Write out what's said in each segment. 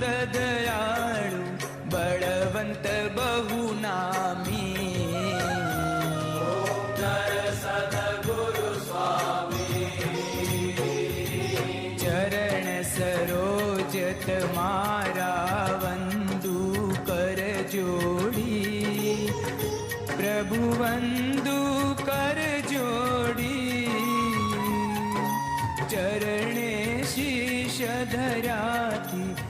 गोविंद दयाळू बळवंत बहुनामी. गुरु स्वामी चरण सरोजत मारा वंदू कर जोडी. प्रभु वंदू कर जोडी. चरणे शीश धराती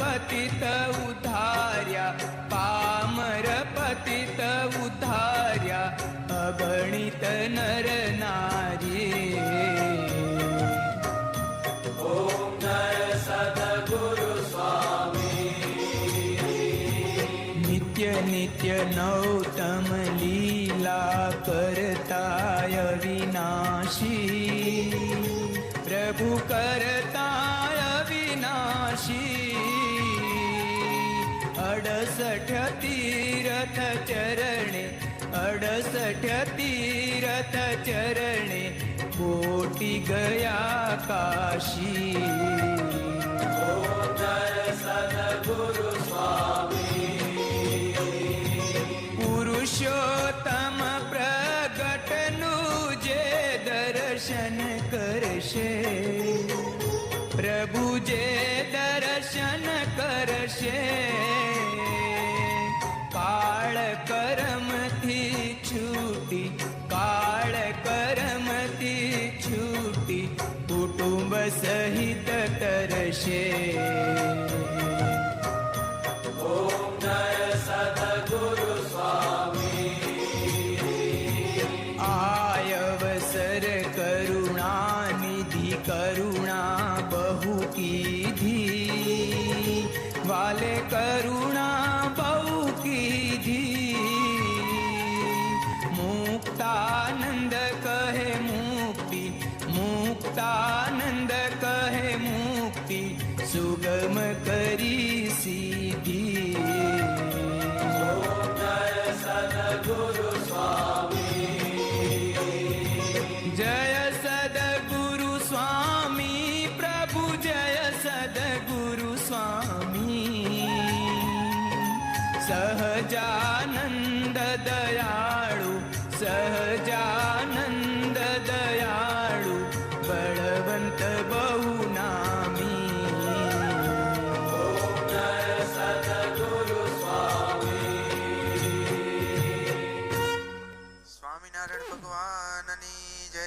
पतित उधार्या पामर पतित उधार्या अगणित नर नारी। ॐ नर नित्य नित्य नौतम लीला करताय विनाशी। प्रभु प्रभुकर अडसठ तीरथ चरणे अडसठ तीरथ चरणे कोटी गया काशी. सद्गुरु स्वामी पुरुषोत्तम प्रगटनु जे दर्शन करशे. प्रभुजे दर्शन करशे। काळ करमति कालति छुति कालकरमति छुति कुटुम्ब सहितरशे ओ आयवसर करुणानिधिरुणा बहु कीधी वाले करुणा बहु कीधी मुक्तानंद कहे मुक्ति, मुक्तानंद कहे मुक्ति, सुगम करी सीधी। जय ಪೂಜಯ ಸದಗುರು ಸ್ವಾಮಿ ಸಹಜಾನಂದ ದಯಾಳು ಸಹಜಾನಂದ ದಯಾಳು ಬಡವಂತ ಬಹುನಾಮಿ સ્વામિનારાયણ ભગવાનની જય